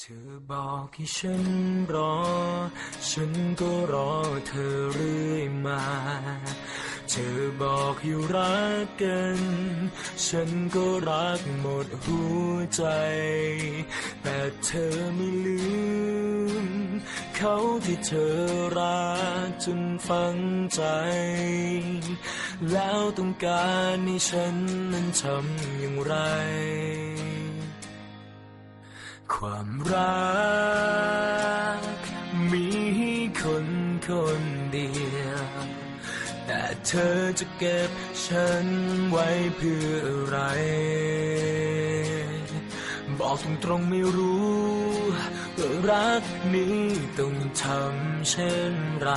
เธอบอกให้ฉันรอ ฉันก็รอเธอเรื่อยมา เธอบอกให้รักกัน ฉันก็รักหมดหัวใจ แต่เธอไม่ลืม เขาที่เธอรักจนฝังใจ แล้วต้องการให้ฉันนั้นทำอย่างไร ความรัก มีให้คนคนเดียว แต่เธอจะเก็บฉันไว้เพื่ออะไร บอกตรงๆไม่รู้ว่ารักนี้ต้องทำเช่นไร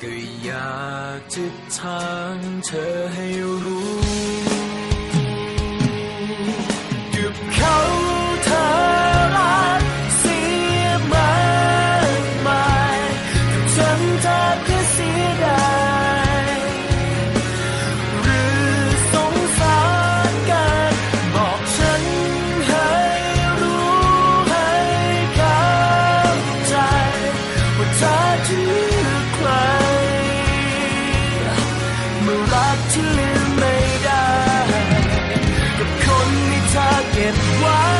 ก็อยากจะถามเธอให้ ที่ลืมไม่ได้ กับคนที่เธอเก็บไว้